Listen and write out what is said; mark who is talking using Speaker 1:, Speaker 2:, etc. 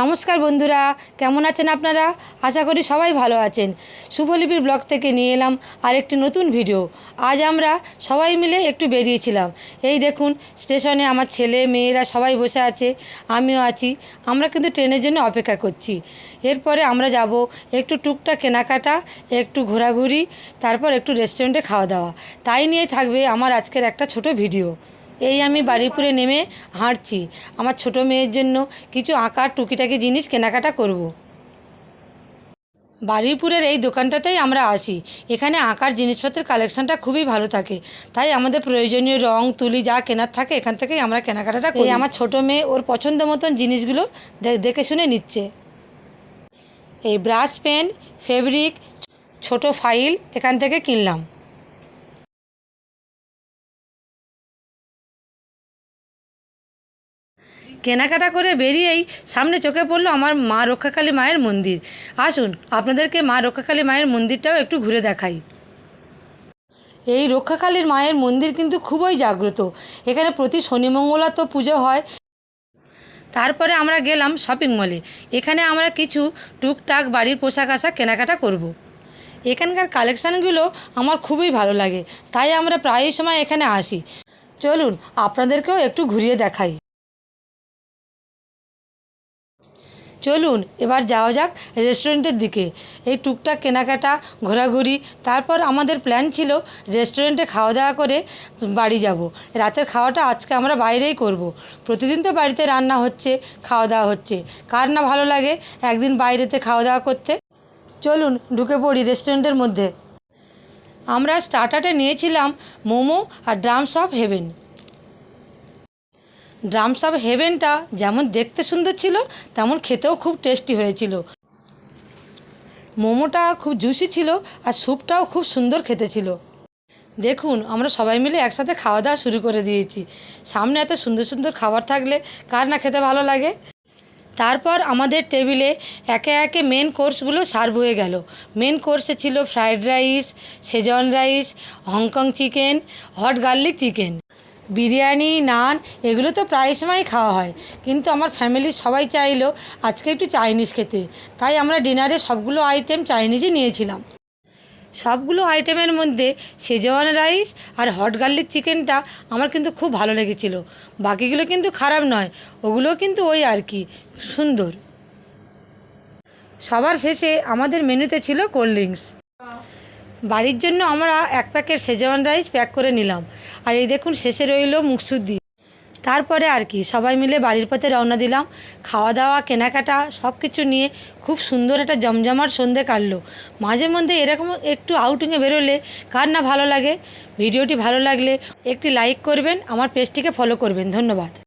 Speaker 1: নমস্কার বন্ধুরা, কেমন আছেন আপনারা? আশা করি সবাই ভালো আছেন। শুভলিপির ব্লগ থেকে নিয়ে এলাম আরেকটি নতুন ভিডিও। আজ আমরা সবাই মিলে একটু বেরিয়েছিলাম। এই দেখুন, স্টেশনে আমার ছেলে, মেয়েরা সবাই বসে আছে, আমিও আছি। আমরা কিন্তু ট্রেনের জন্য অপেক্ষা করছি। এরপরে আমরা যাব একটু টুকটাক কেনাকাটা, একটু ঘোরাঘুরি, তারপর একটু রেস্টুরেন্টে খাওয়া দাওয়া তাই নিয়ে থাকবে আমার আজকের একটা ছোট ভিডিও। এই আমি বাড়িপুরে নেমে হাঁটছি। আমার ছোট মেয়ের জন্য কিছু আঁকার টুকিটাকি জিনিস কেনাকাটা করব। বারুইপুরের এই দোকানটাতেই আমরা আসি। এখানে আঁকার জিনিসপত্রের কালেকশনটা খুবই ভালো থাকে। তাই আমাদের প্রয়োজনীয় রং, তুলি যা কেনার থাকে, এখান থেকেই আমরা কেনাকাটাটা করি। আমার ছোট মেয়ে ওর পছন্দ মতন জিনিসগুলো দেখে শুনে নিচ্ছে। এই ব্রাশ পেন, ফেব্রিক, ছোট ফাইল এখান থেকে কিনলাম। কেনাকাটা করে বেরিয়েই সামনে চোখে পড়ল আমার মা রক্ষাকালী মায়ের মন্দির। আসুন, আপনাদেরকে মা রক্ষাকালী মায়ের মন্দিরটাও একটু ঘুরে দেখাই। এই রক্ষাকালীর মায়ের মন্দির কিন্তু খুবই জাগ্রত। এখানে প্রতি শনি মঙ্গলা তো পুজো হয়। তারপরে আমরা গেলাম শপিং মলে। এখানে আমরা কিছু টুকটাক বাড়ির পোশাক আশাক কেনাকাটা করব। এখানকার কালেকশানগুলো আমার খুবই ভালো লাগে, তাই আমরা প্রায়ই সময় এখানে আসি। চলুন, আপনাদেরকেও একটু ঘুরিয়ে দেখাই। চলুন, এবার যাওয়া যাক রেস্টুরেন্টের দিকে। এই টুকটাক কেনাকাটা, ঘোরাঘুরি, তারপর আমাদের প্ল্যান ছিল রেস্টুরেন্টে খাওয়া দাওয়া করে বাড়ি যাব। রাতের খাওয়াটা আজকে আমরা বাইরেই করব। প্রতিদিন তো বাড়িতে রান্না হচ্ছে খাওয়া দাওয়া হচ্ছে। কার না ভালো লাগে একদিন বাইরেতে খাওয়া দাওয়া করতে? চলুন, ঢুকে পড়ি রেস্টুরেন্টের মধ্যে। আমরা স্টার্টারে নিয়েছিলাম মোমো আর drums of heaven. Drums of হেভেনটা যেমন দেখতে সুন্দর ছিল, তেমন খেতেও খুব টেস্টি হয়েছিল। মোমোটা খুব জুসি ছিল আর স্যুপটাও খুব সুন্দর খেতে ছিল। দেখুন, আমরা সবাই মিলে একসাথে খাওয়া দাওয়া শুরু করে দিয়েছি। সামনে এত সুন্দর সুন্দর খাবার থাকলে কার না খেতে ভালো লাগে? তারপর আমাদের টেবিলে একে একে মেন কোর্সগুলো সার্ভ হয়ে গেল। মেন কোর্সে ছিল fried rice schezwan rice Hong Kong chicken hot garlic chicken biryani, naan, এগুলো তো প্রায় সময় খাওয়া হয়। কিন্তু আমার ফ্যামিলির সবাই চাইলো আজকে একটু চাইনিজ খেতে। তাই আমরা ডিনারে সবগুলো আইটেম চাইনিজই নিয়েছিলাম। সবগুলো আইটেমের মধ্যে সেজওয়ান রাইস আর হট গার্লিক চিকেনটা আমার কিন্তু খুব ভালো লেগেছিল। বাকিগুলো কিন্তু খারাপ নয়, ওগুলো কিন্তু ওই আর কি, সুন্দর। সবার শেষে আমাদের মেনুতে ছিল কোল্ড ড্রিঙ্কস বাড়ির জন্য আমরা এক প্যাকেট সেজওয়ান রাইস প্যাক করে নিলাম। আর এই দেখুন, শেষে রইল মুখসুদ্দি তারপরে আর কি, সবাই মিলে বাড়ির পথে রওনা দিলাম। খাওয়া দাওয়া কেনাকাটা সব কিছু নিয়ে খুব সুন্দর একটা জমজমাট সন্ধে কাটলো। মাঝে মধ্যে এরকম একটু আউটিংয়ে বেরোলে কার না ভালো লাগে? ভিডিওটি ভালো লাগলে একটি লাইক করবেন, আমার পেজটিকে ফলো করবেন। ধন্যবাদ।